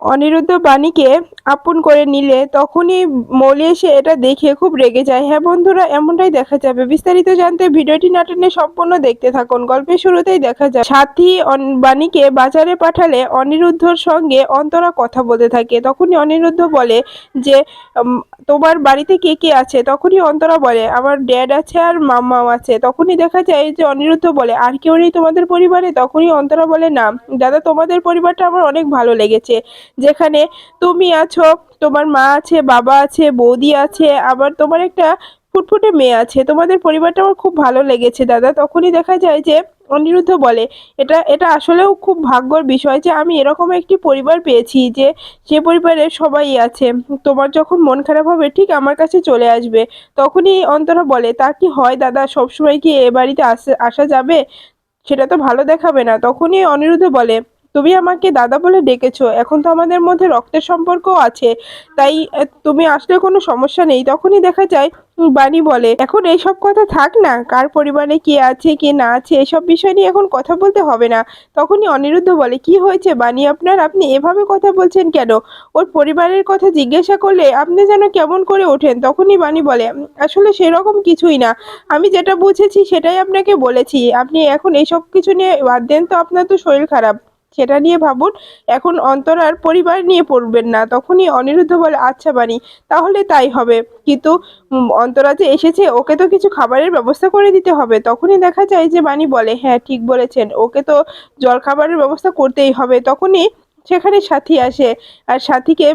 অনিরুদ্ধ বাণীকে আপন করে নিলে তখনই মৌলি এসে এটা দেখে খুব রেগে যায়। হ্যাঁ বন্ধুরা, এমনটাই দেখা যাবে। বিস্তারিত জানতে ভিডিওটি নাটনে সম্পূর্ণ দেখতে থাকুন। গল্পের শুরুতেই দেখা যায় সাথী বাণীকে বাজারে পাঠালে অনিরুদ্ধর সঙ্গে অন্তরা কথা বলতে থাকে। তখনই অনিরুদ্ধ বলে যে তোমার বাড়িতে কে কে আছে? তখনই অন্তরা বলে, আমার ড্যাড আছে আর মাম্মাও আছে। তখনই দেখা যায় যে অনিরুদ্ধ বলে, আর কেউ নেই তোমাদের পরিবারে? তখনই অন্তরা বলে, না, দাদা তোমাদের পরিবারটা আমার অনেক ভালো লেগেছে। যেখানে তুমি আছো, তোমার মা আছে, বাবা আছে, বৌদি আছে, আবার তোমার একটা ফুটফুটে মেয়ে আছে। তোমাদের পরিবারটা আমার খুব ভালো লেগেছে, দাদা। তখনই দেখা যায় যে অনিরুদ্ধ বলে, এটা এটা আসলেও খুব ভাগ্যর বিষয় যে আমি এরকম একটি পরিবার পেয়েছি যে যে পরিবারে সবাই আছে। তোমার যখন মন খারাপ হবে, ঠিক আমার কাছে চলে আসবে। তখনই অন্তরা বলে, তা কি হয় দাদা? সবসময় কি এ বাড়িতে আসা আসা যাবে? সেটা তো ভালো দেখাবে না। তখনই অনিরুদ্ধ বলে তুমি আমাকে দাদা বলে ডেকেছো, এখন তো আমাদের মধ্যে রক্তের সম্পর্ক আছে। তাই তুমি আসলে কোনো সমস্যা নেই, তখনই দেখা যায় বাণী বলে, এখন এইসব কথা থাক না, কার পরিবারে কে আছে, কে না আছে, এসব বিষয় নিয়ে এখন কথা বলতে হবে না। তখনই অনিরুদ্ধ বলে, কি হয়েছে বাণী আপনার? আপনি এভাবে কথা বলছেন কেন? ওর পরিবারের কথা জিজ্ঞাসা করলে আপনি যেন কেমন করে ওঠেন? তখনই বাণী বলে আসলে সেরকম কিছুই না। আমি যেটা বুঝেছি সেটাই আপনাকে বলেছি। আপনি এখন এইসব কিছু নিয়ে বাদ দেন তো আপনার তো শরীর খারাপ। সেটা নিয়ে ভাবুন, এখন অন্তরার পরিবার নিয়ে পড়বেন না, তখনই অনিরুদ্ধ বলে আচ্ছা বাণী, তাহলে তাই হবে। কিন্তু অন্তরা যে এসেছে, ওকে তো কিছু খাবারের ব্যবস্থা করে দিতে হবে। তখনই দেখা যায় যে বাণী বলে হ্যাঁ ঠিক বলেছেন, ওকে তো জল খাবারের ব্যবস্থা করতেই হবে। তখনই সেখানে সাথী আসে, আর সাথীকে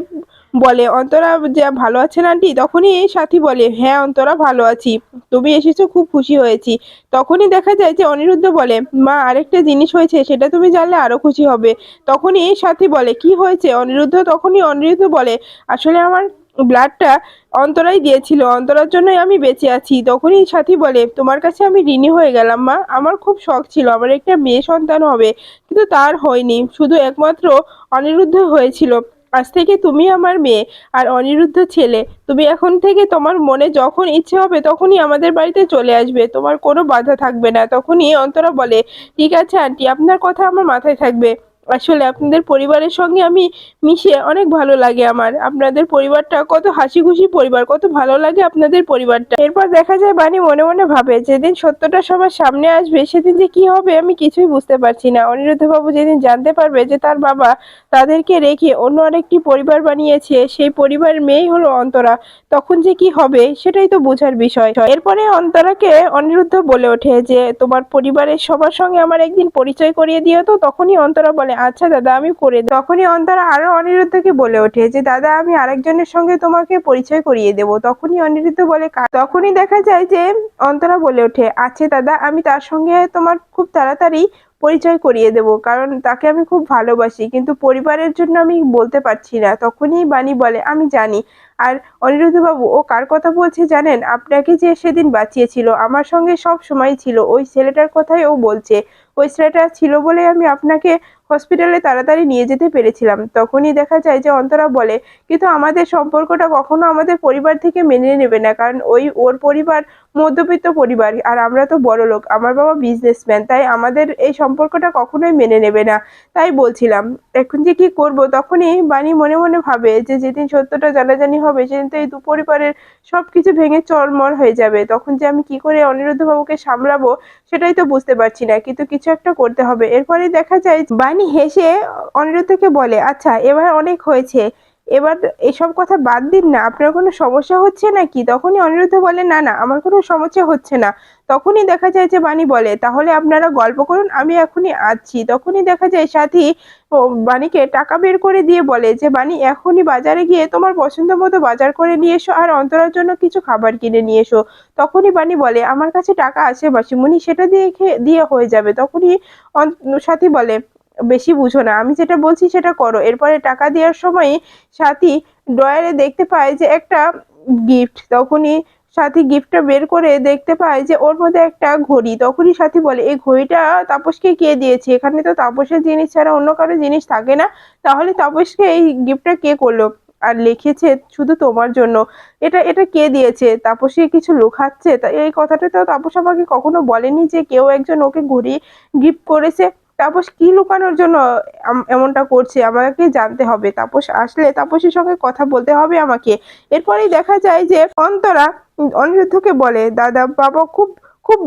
বলে, অন্তরা যা ভালো আছেন, আন্টি? তখনই এই সাথী বলে হ্যাঁ অন্তরা ভালো আছি। তুমি এসেছ, খুব খুশি হয়েছি। তখনই দেখা যায় যে অনিরুদ্ধ বলে, মা, আরেকটা জিনিস হয়েছে, সেটা তুমি জানলে আরও খুশি হবে। তখনই এই সাথী বলে, কি হয়েছে? অনিরুদ্ধ তখনই অনিরুদ্ধ বলে, আসলে আমার ব্লাডটা অন্তরাই দিয়েছিল, অন্তরার জন্যই আমি বেঁচে আছি। তখনই সাথী বলে, তোমার কাছে আমি ঋণী হয়ে গেলাম, মা। আমার খুব শখ ছিল, আমার একটা মেয়ে সন্তান হবে, কিন্তু তার হয়নি। শুধু একমাত্র অনিরুদ্ধ হয়েছিল। আজ থেকে তুমি আমার মেয়ে আর অনিরুদ্ধ ছেলে। তুমি এখন থেকে তোমার মনে যখন ইচ্ছে হবে তখনই আমাদের বাড়িতে চলে আসবে। তোমার কোনো বাধা থাকবে না। তখনই অন্তরা বলে, ঠিক আছে, আন্টি, আপনার কথা আমার মাথায় থাকবে। আসলে আপনাদের পরিবারের সঙ্গে আমি মিশে অনেক ভালো লাগে আমার। আপনাদের পরিবারটা কত হাসি খুশি পরিবার, কত ভালো লাগে আপনাদের পরিবারটা। এরপর দেখা যায় বাণী মনে মনে ভাবে, যেদিন সত্যটা সবার সামনে আসবে, সেদিন যে কি হবে আমি কিছুই বুঝতে পারছি না। অনিরুদ্ধ বাবু যেদিন জানতে পারবে যে তার বাবা তাদেরকে রেখে অন্য আরেকটি পরিবার বানিয়েছে, সেই পরিবারের মেয়েই হলো অন্তরা, তখন যে কি হবে সেটাই তো বোঝার বিষয়। এরপরে অন্তরাকে অনিরুদ্ধ বলে ওঠে যে, তোমার পরিবারের সবার সঙ্গে আমার একদিন পরিচয় করিয়ে দিও তো। তখনই অন্তরা বলে আচ্ছা দাদা, আমি করে তখনই অন্তরা আরও অনিরুদ্ধকে বলে ওঠে যে, দাদা, আমি আরেকজনের সঙ্গে তোমাকে পরিচয় করিয়ে দেব। তখনই অনিরুদ্ধ বলে? তখনই দেখা যায় যে, অন্তরা বলে ওঠে আচ্ছা দাদা, আমি তার সঙ্গে তোমার খুব তাড়াতাড়ি পরিচয় করিয়ে দেব, কারণ তাকে আমি খুব ভালোবাসি, কিন্তু পরিবারের জন্য আমি বলতে পারছি না। তখনই বাণী বলে, আমি জানি। আর অনিরুদ্ধ বাবু ও কার কথা বলছে জানেন? আপনাকে যে সেদিন বাঁচিয়েছিল, আমার সঙ্গে সব সময় ছিল। ওই ছেলেটার কথাই ও বলছে। ওই ছেলেটা ছিল বলে আমি আপনাকে হসপিটালে তাড়াতাড়ি নিয়ে যেতে পেরেছিলাম। তখনই দেখা যায় যে অন্তরা বলে, কিন্তু আমাদের সম্পর্কটা কখনো আমাদের পরিবার থেকে মেনে নেবে না, কারণ ওই ওর পরিবার মধ্যবিত্ত পরিবার আর আমরা তো বড় লোক, আমার বাবা বিজনেসম্যান তাই আমাদের এই সম্পর্কটা কখনোই মেনে নেবে না। তাই বলছিলাম। এখন যে কি করব? তখনই বাণী মনে মনে ভাবে যে যেদিন সত্যটা জানাজানি হবে, সেদিন তো এই দু পরিবারের সব কিছু ভেঙে চরমর হয়ে যাবে। তখন যে আমি কি করে অনিরুদ্ধ বাবুকে সামলাবো, সেটাই তো বুঝতে পারছি না, কিন্তু কিছু একটা করতে হবে। এরপরেই দেখা যায় বাণী হেসে অনিরুদ্ধকে বলে আচ্ছা এবার অনেক হয়েছে। এবার এসব কথা বাদ দিন না। আপনার কোনো সমস্যা হচ্ছে নাকি? তখনই অনিরুদ্ধ বলে, না না, আমার কোনো সমস্যা হচ্ছে না। তখনই দেখা যায় যে বাণী বলে, তাহলে আপনারা গল্প করুন, আমি এখনই আসছি। তখনই দেখা যায় সাথী বাণীকে টাকা বের করে দিয়ে বলে যে, বাণী, এখনই বাজারে গিয়ে তোমার পছন্দ মতো বাজার করে নিয়ে এসো আর অন্তরার জন্য কিছু খাবার কিনে নিয়ে এসো। তখনই বাণী বলে, আমার কাছে টাকা আছে মাসিমণি সেটা দিয়ে দিয়ে হয়ে যাবে। তখনই সাথী বলে বেশি বুঝো না। আমি যেটা বলছি সেটা করো। এরপরে টাকা দেওয়ার সময় সাথী ড্রয়ারে দেখতে পায় যে একটা গিফট তখনই সাথী গিফটটা বের করে দেখতে পায় যে ওর মধ্যে একটা ঘড়ি। তখনই সাথী বলে, এই ঘড়িটা তাপসকে কে দিয়েছে? এখানে তো তাপসের জিনিস ছাড়া অন্য কারও জিনিস থাকে না। তাহলে তাপসকে এই গিফটটা কে করল? আর লিখেছে শুধু তোমার জন্য। এটা এটা কে দিয়েছে? তাপসী কিছু লুকাচ্ছে? তা এই কথাটা তো তাপস আমাকে কখনো বলেনি যে কেউ একজন ওকে ঘড়ি গিফট করেছে। তাপস কি লুকানোর জন্য এমনটা করছে? আমাকে জানতে হবে। তাপস আসলে তাপসের সঙ্গে কথা বলতে হবে আমাকে। এরপরেই দেখা যায় যে অন্তরা অনিরুদ্ধকে বলে, দাদা, বাবা খুব খুব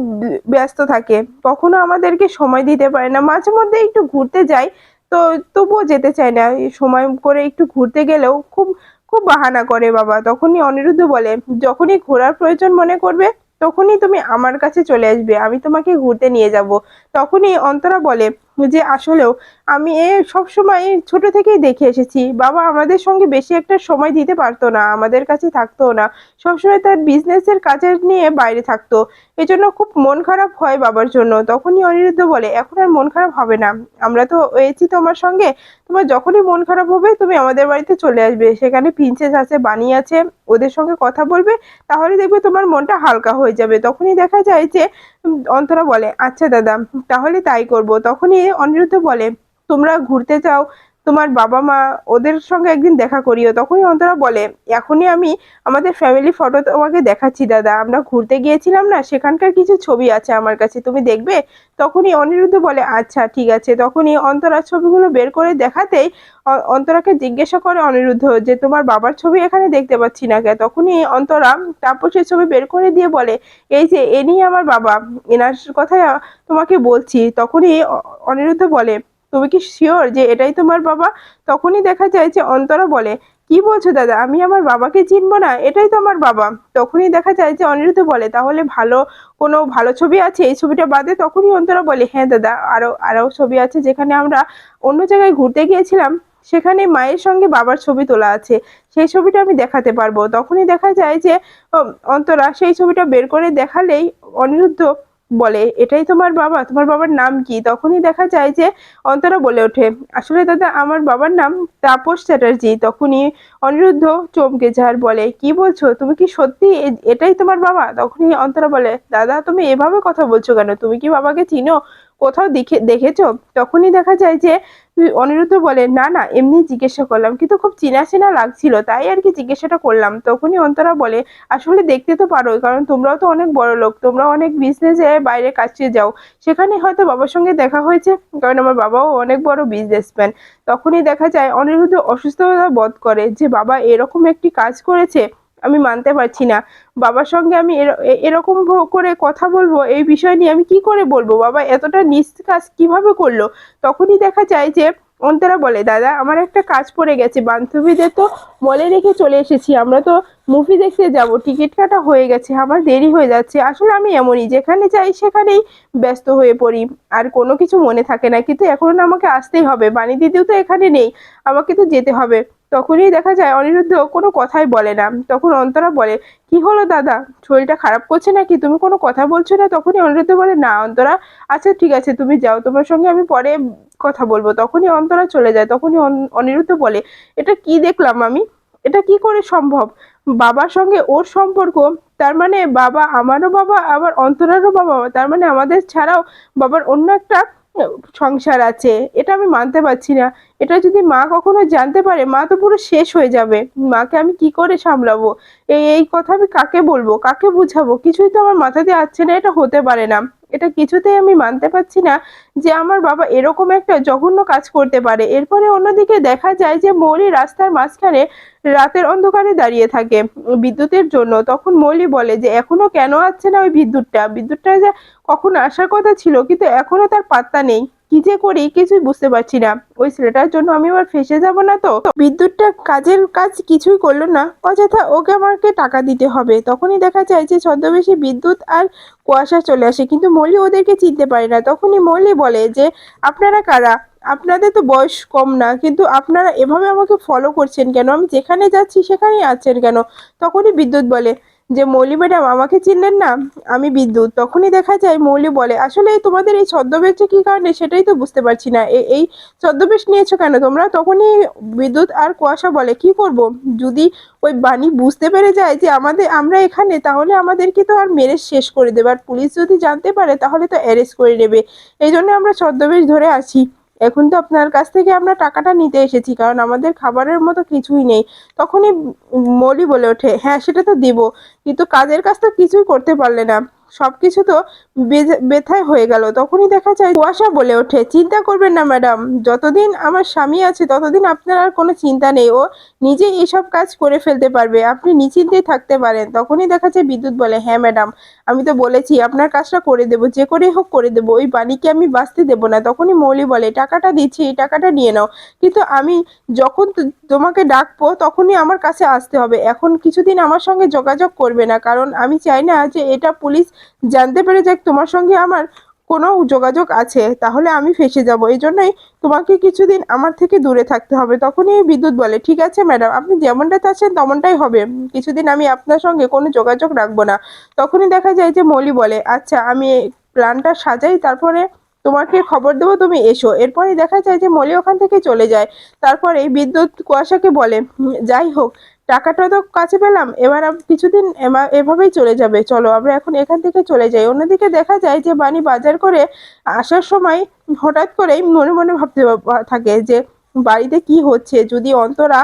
ব্যস্ত থাকে। কখনো আমাদেরকে সময় দিতে পারে না। মাঝে মধ্যে একটু ঘুরতে যায় তো তবুও যেতে চায় না। সময় করে একটু ঘুরতে গেলেও খুব খুব বাহানা করে বাবা। তখনই অনিরুদ্ধ বলে, যখনই ঘোরার প্রয়োজন মনে করবে তখনই তুমি আমার কাছে চলে আসবে আমি তোমাকে ঘুরতে নিয়ে যাব। তখনই অন্তরা বলে যে আসলেও আমি এ সবসময় ছোট থেকেই দেখে এসেছি। বাবা আমাদের সঙ্গে বেশি একটা সময় দিতে পারতো না, আমাদের কাছে থাকতো না। সবসময় তার বিজনেসের কাজের নিয়ে বাইরে থাকতো। এজন্য খুব মন খারাপ হয় বাবার জন্য। তখনই অনিরুদ্ধ বলে, এখন আর মন খারাপ হবে না। আমরা তো হয়েছি তোমার সঙ্গে। তোমার যখনই মন খারাপ হবে, তুমি আমাদের বাড়িতে চলে আসবে। সেখানে প্রিন্সেস আছে বানি আছে, ওদের সঙ্গে কথা বলবে, তাহলে দেখবে তোমার মনটা হালকা হয়ে যাবে। তখনই দেখা যায় যে অন্তরা বলে আচ্ছা দাদা তাহলে তাই করব। তখনই অনিরুদ্ধ বলে তোমরা ঘুরতে যাও তোমার বাবা মা ওদের সঙ্গে একদিন দেখা করিও। তখনই অন্তরা বলে, এখনই আমি আমাদের ফ্যামিলি ফটো তোমাকে দেখাচ্ছি দাদা। আমরা ঘুরতে গিয়েছিলাম না, সেখানকার কিছু ছবি আছে আমার কাছে, তুমি দেখবে? তখনই অনিরুদ্ধ বলে আচ্ছা ঠিক আছে। তখনই অন্তরা ছবিগুলো বের করে দেখাতেই অন্তরাকে জিজ্ঞাসা করে অনিরুদ্ধ যে, তোমার বাবার ছবি এখানে দেখতে পাচ্ছি না কে তখনই অন্তরা তাপসের ছবি বের করে দিয়ে বলে, এই যে এনি আমার বাবা, এনার কথাই তোমাকে বলছি। তখনই অনিরুদ্ধ বলে তুমি কি শিওর যে এটাই তোমার বাবা? তখনই দেখা যায় যে অন্তরা বলে, কি বলছো দাদা? আমি আমার বাবাকে চিনবো না, এটাই তো আমার বাবা। তখনই দেখা যায় যে অনিরুদ্ধ বলে, তাহলে ভালো কোনো ভালো ছবি আছে? এই ছবিটা বাদে তখনই অন্তরা বলে হ্যাঁ দাদা আরও আরও ছবি আছে যেখানে আমরা অন্য জায়গায় ঘুরতে গিয়েছিলাম। সেখানে মায়ের সঙ্গে বাবার ছবি তোলা আছে। সেই ছবিটা আমি দেখাতে পারব। তখনই দেখা যায় যে অন্তরা সেই ছবিটা বের করে দেখালেই অনিরুদ্ধ বলে, এটাই তোমার বাবা? তোমার বাবার নাম কি? তখনই দেখা যায় যে অন্তরা বলে ওঠে, আসলে দাদা, আমার বাবার নাম তাপস চ্যাটার্জি। তখনই অনিরুদ্ধ চমকে যার বলে, কি বলছো? তুমি কি সত্যি এটাই তোমার বাবা? তখনই অন্তরা বলে, দাদা, তুমি এভাবে কথা বলছো কেন? তুমি কি বাবাকে চিনো? কোথাও দেখে, দেখেছ? তখনই দেখা যায় যে অনিরুদ্ধ বলে, না না এমনি জিজ্ঞাসা করলাম। কিন্তু খুব চেনা চেনা লাগছিল, তাই আর কি জিজ্ঞাসাটা করলাম। তখনই অন্তরা বলে, আসলে দেখতে তো পারো, কারণ তোমরাও তো অনেক বড় লোক। তোমরা অনেক বিজনেসে বাইরে কাছে যাও। সেখানে হয়তো বাবার সঙ্গে দেখা হয়েছে, কারণ আমার বাবাও অনেক বড় বিজনেসম্যান তখনই দেখা যায়, অনিরুদ্ধ অসুস্থতা বোধ করে যে, বাবা এরকম একটি কাজ করেছে আমি মানতে পারছি না। বাবার সঙ্গে আমি এর- এরকম করে কথা বলব, এই বিষয় নিয়ে আমি কি করে বলব? বাবা এতটা নিজ কাজ কীভাবে করল? তখনই দেখা যায় যে অন্তরা বলে, দাদা, আমার একটা কাজ পড়ে গেছে। বান্ধবীদের তো মলে রেখে চলে এসেছি। আমরা তো মুভি দেখতে যাব। টিকিট কাটা হয়ে গেছে। আমার দেরি হয়ে যাচ্ছে। আসলে আমি এমনই। যেখানে যাই সেখানেই ব্যস্ত হয়ে পড়ি। আর কোনো কিছু মনে থাকে না। কিন্তু এখন আমাকে আসতেই হবে। বাণী দিদিও তো এখানে নেই। আমাকে তো যেতে হবে। তখনই দেখা যায় অনিরুদ্ধ কোনো কথাই বলে না। তখন অন্তরা বলে, কি হলো দাদা? শরীরটা খারাপ করছে নাকি? তুমি কোনো কথা বলছো না? তখনই অনিরুদ্ধ বলে, না অন্তরা। আচ্ছা ঠিক আছে, তুমি যাও। তোমার সঙ্গে আমি পরে কথা বলব। তখনই অন্তরা চলে যায়। তখনই অন- অনিরুদ্ধ বলে, এটা কি দেখলাম আমি? এটা কি করে সম্ভব? বাবার সঙ্গে ওর সম্পর্ক, তার মানে বাবা আমারও বাবা, আবার অন্তরারও বাবা। তার মানে আমাদের ছাড়াও বাবার অন্য একটা সংসার আছে, এটা আমি মানতে পারছি না। এটা যদি মা কখনো জানতে পারে, মা তো পুরো শেষ হয়ে যাবে। মাকে আমি কি করে সামলাবো? এই এই কথা আমি কাকে বলব? কাকে বুঝাবো? কিছুই তো আমার মাথাতে আসছে না, এটা হতে পারে না। এটা কিছুতেই আমি মানতে পারছি না যে আমার বাবা এরকম একটা জঘন্য কাজ করতে পারে। এরপরে অন্যদিকে দেখা যায় যে মৌলি রাস্তার মাঝখানে রাতের অন্ধকারে দাঁড়িয়ে থাকে বিদ্যুতের জন্য। তখন মৌলি বলে যে, এখনও কেন আসছে না ওই বিদ্যুৎটা? বিদ্যুৎটা যে কখন আসার কথা ছিল, কিন্তু এখনও তার পাত্তা নেই। কি যে করি কিছুই বুঝতে পারছি না। ওই ছেলেটার জন্য আমি আবার ফেসে যাব না তো? বিদ্যুৎটা কাজের কাজ কিছুই করল না। অযথা ওকে আমাকে টাকা দিতে হবে। তখনই দেখা যায় যে ছদ্মবেশী বিদ্যুৎ আর কুয়াশা চলে আসে। কিন্তু মৌলি ওদেরকে চিনতে পারে না। তখনই মৌলি বলে যে, আপনারা কারা? আপনাদের তো বয়স কম না। কিন্তু আপনারা এভাবে আমাকে ফলো করছেন কেন? আমি যেখানে যাচ্ছি সেখানেই আছেন কেন? তখনই বিদ্যুৎ বলে যে মৌলি ম্যাডাম, আমাকে চিনলেন না। আমি বিদ্যুৎ। তখনই দেখা যায় মৌলি বলে, আসলে তোমাদের এই ছদ্মবেশটা কি কারণে? সেটাই তো বুঝতে পারছি না। এই ছদ্মবেশ নিয়েছো কেন? তোমরা তখনই বিদ্যুৎ আর কুয়াশা বলে, কি করব? যদি ওই বাণী বুঝতে পেরে যায় যে আমাদের, আমরা এখানে, তাহলে আমাদেরকে তো আর মেরে শেষ করে দেবে। আর পুলিশ যদি জানতে পারে, তাহলে তো অ্যারেস্ট করে নেবে। এই জন্য আমরা ছদ্মবেশ ধরে আছি। এখন তো আপনার কাছ থেকে আমরা টাকাটা নিতে এসেছি, কারণ আমাদের খাবারের মতো কিছুই নেই। তখনই মলি বলে ওঠে হ্যাঁ সেটা তো দেবো। কিন্তু কাজের কাজ তো কিছুই করতে পারলে না। সবকিছু তো বেজে- বেথায় হয়ে গেল। তখনই দেখা যায় কুয়াশা বলে ওঠে। চিন্তা করবেন না, ম্যাডাম। যতদিন আমার স্বামী আছে, ততদিন আপনার আর কোনো চিন্তা নেই। ও নিজে এসব কাজ করে ফেলতে পারবে। আপনি নিশ্চিন্তেই থাকতে পারেন। তখনই দেখা যায় বিদ্যুৎ বলে হ্যাঁ ম্যাডাম, আমি তো বলেছি, আপনার কাজটা করে দেবো। যে করেই হোক করে দেবো। ওই বাণীকে আমি বাঁচতে দেবো না। তখনই মৌলি বলে, টাকাটা দিচ্ছি, এই টাকাটা নিয়ে নাও। কিন্তু আমি যখন তো- তোমাকে ডাকবো, তখনই আমার কাছে আসতে হবে। এখন কিছুদিন আমার সঙ্গে যোগাযোগ করবে না। কারণ আমি চাই না যে এটা পুলিশ জানতে পেরে যাক তোমার সঙ্গে আমার কোনো যোগাযোগ আছে, তাহলে আমি ফেসে যাব। এই জন্যই তোমাকে কিছুদিন আমার থেকে দূরে থাকতে হবে। তখনই বিদ্যুৎ বলে, ঠিক আছে ম্যাডাম, আপনি যেমনটা চাচ্ছেন তেমনটাই হবে। কিছুদিন আমি আপনার সঙ্গে কোনো যোগাযোগ রাখব না। তখনই দেখা যায় যে মলি বলে আচ্ছা আমি প্ল্যানটা সাজাই, তারপরে তোমাকে খবর দেবো, তুমি এসো। এরপরে দেখা যায় যে মলি ওখান থেকে চলে যায়। তারপরে বিদ্যুৎ কুয়াশাকে বলে যাই হোক টাকাটা তো কাছে পেলাম, এবার কিছুদিন এভাবেই চলে যাবে। চলো, আমরা এখন এখান থেকে চলে যাই। অন্যদিকে দেখা যায় যে বাণী বাজার করে আসার সময় হঠাৎ করেই মনে মনে ভাবতে থাকে যে বাড়িতে কি হচ্ছে? যদি অন্তরা,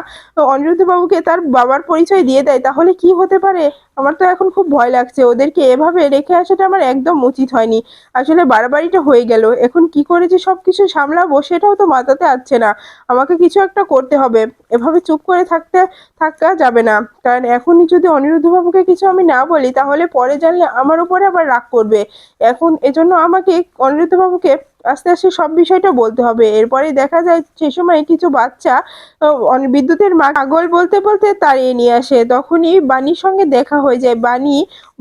অনিরুদ্ধবাবুকে তার বাবার পরিচয় দিয়ে দেয়, তাহলে কি হতে পারে? আমার তো এখন খুব ভয় লাগছে। ওদেরকে এভাবে রেখে আসাটা আমার একদম উচিত হয়নি। আসলে বাড়াবাড়িটা হয়ে গেল। এখন কি করে যে সব কিছু সামলাবো সেটাও তো মাথাতে আসছে না। আমাকে কিছু একটা করতে হবে। এভাবে চুপ করে থাকতে, থাকা যাবে না। কারণ এখনই যদি অনিরুদ্ধবাবুকে কিছু আমি না বলি, তাহলে পরে জানলে আমার উপরে আবার রাগ করবে। এখন এজন্য আমাকে অনিরুদ্ধবাবুকে আস্তে আস্তে সব বিষয়টা বলতে হবে। এরপরে দেখা যায় সে সময় কিছু বাচ্চা বিদ্যুতের মা পাগল বলতে বলতে তাড়িয়ে নিয়ে আসে। তখনই বাণীর সঙ্গে দেখা হয়ে যায়। বাণী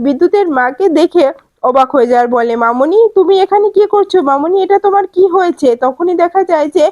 বিদ্যুতের মাকে দেখে অবাক হয়ে যায় বলে, মামনি, তুমি এখানে কি করছ? মামনি, এটা তোমার কি হয়েছে? তখনই দেখা যায় যে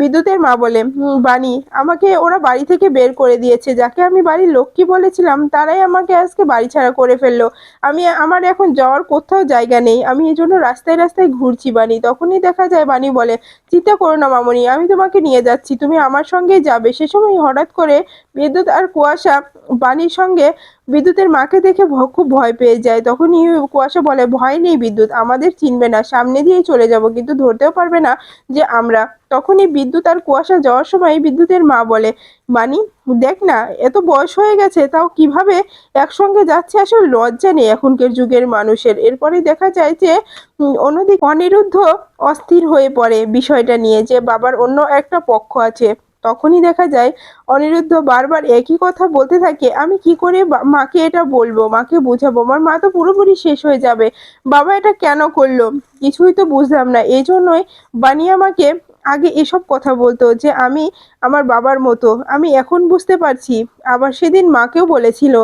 বিদ্যুতের মা বলে বাণী, আমাকে ওরা বাড়ি থেকে বের করে দিয়েছে। যাকে আমি বাড়ির লক্ষ্মী বলেছিলাম, তারাই আমাকে আজকে বাড়ি ছাড়া করে ফেলল। আমি, আমার এখন যাওয়ার কোথাও জায়গা নেই। আমি এই জন্য রাস্তায় রাস্তায় ঘুরছি, বাণী। তখনই দেখা যায় বাণী বলে, চিন্তা করো না, মামনি, আমি তোমাকে নিয়ে যাচ্ছি। তুমি আমার সঙ্গেই যাবে। সে সময় হঠাৎ করে বিদ্যুৎ আর কুয়াশা বাণীর সঙ্গে বিদ্যুতের মাকে দেখে খুব ভয় পেয়ে যায়। তখনই কুয়াশা বলে, ভয় নেই বিদ্যুৎ, আমাদের চিনবে না, সামনে দিয়েই চলে যাব, কিন্তু ধরতেও পারবে না যে আমরা। তখনই বিদ্যুৎ আর কুয়াশা যাওয়ার সময় বিদ্যুতের মা বলে, বাণী, দেখ না, এত বয়স হয়ে গেছে, তাও কীভাবে একসঙ্গে যাচ্ছে? আসলে লজ্জা নেই এখনকার যুগের মানুষের। এরপরে দেখা যায় যে অন্যদিকে অনিরুদ্ধ অস্থির হয়ে পড়ে বিষয়টা নিয়ে যে, বাবার অন্য একটা পক্ষ আছে। তখনই দেখা যায়, অনিরুদ্ধ বারবার একই কথা বলতে থাকে, আমি কি করে মাকে এটা বলব? মাকে বোঝাবো? আমার মা তো পুরোপুরি শেষ হয়ে যাবে। বাবা এটা কেন করল? কিছুই তো বুঝলাম না। এই জন্যই বানি আমাকে আগে এসব কথা বলতো যে, আমি আমার বাবার মতো। আমি এখন বুঝতে পারছি। আবার সেদিন মাকেও বলেছিল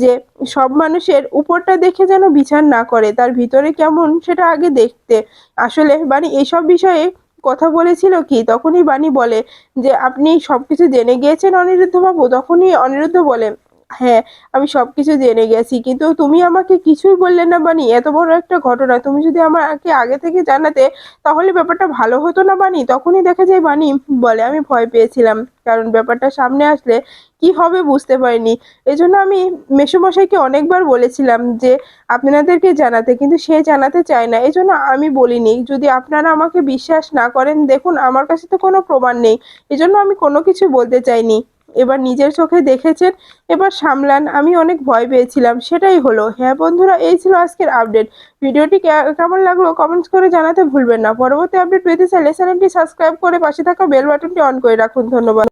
যে, সব মানুষের উপরটা দেখে যেন বিচার না করে। তার ভিতরে কেমন সেটা আগে দেখতে। আসলে বানি এসব বিষয়ে কথা বলেছিল কি? তখনই বাণী বলে যে, আপনি সব কিছু জেনে গিয়েছেন অনিরুদ্ধবাবু? তখনই অনিরুদ্ধ বলে হ্যাঁ আমি সবকিছু জেনে গেছি। কিন্তু তুমি আমাকে কিছুই বললে না বানি এত বড় একটা ঘটনা। তুমি যদি আমাকে আগে থেকে জানাতে, তাহলে ব্যাপারটা ভালো হতো না বানি তখনই দেখা যায় বানি বলে, আমি ভয় পেয়েছিলাম, কারণ ব্যাপারটা সামনে আসলে কি হবে বুঝতে পারিনি। এজন্য আমি মেসোমশাইকে অনেকবার বলেছিলাম যে, আপনাদেরকে জানাতে। কিন্তু সে জানাতে চায় না। এজন্য আমি বলিনি, যদি আপনারা আমাকে বিশ্বাস না করেন, দেখুন, আমার কাছে তো কোনো প্রমাণ নেই। এজন্য আমি কোনো কিছু বলতে চাইনি। এবার নিজের চোখে দেখেছেন, এবার সামলান। আমি অনেক ভয় পেয়েছিলাম। সেটাই হলো। হ্যাঁ বন্ধুরা, এই ছিল আজকের আপডেট ভিডিওটি কেমন লাগল কমেন্টস করে জানাতে ভুলবেন না। পরবর্তী আপডেট পেতে চাইলে চ্যানেলটি সাবস্ক্রাইব করে পাশে থাকা বেল বাটনটি অন করে রাখুন। ধন্যবাদ।